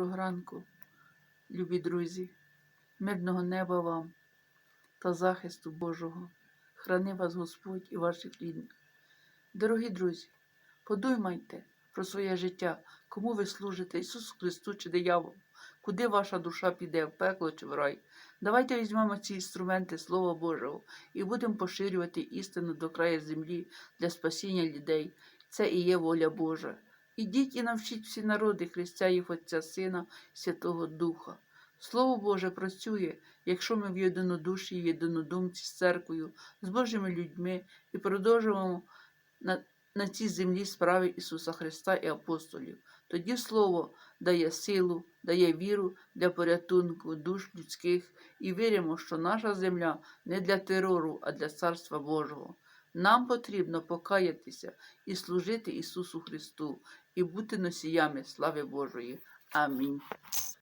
Доброго ранку, любі друзі, мирного неба вам та захисту Божого. Храни вас Господь і ваших рідних. Дорогі друзі, подумайте про своє життя, кому ви служите, Ісусу Христу чи дияволу, куди ваша душа піде, в пекло чи в рай. Давайте візьмемо ці інструменти Слова Божого і будемо поширювати істину до краю землі для спасіння людей. Це і є воля Божа. Ідіть і навчіть всі народи, хрестя їх Отця Сина, Святого Духа. Слово Боже працює, якщо ми в єдинодуші, і єдинодумці з церквою, з Божими людьми і продовжуємо на, на цій землі справи Ісуса Христа і апостолів. Тоді Слово дає силу, дає віру для порятунку душ людських і віримо, що наша земля не для терору, а для Царства Божого. Нам потрібно покаятися і служити Ісусу Христу, і бути носіями слави Божої. Амінь.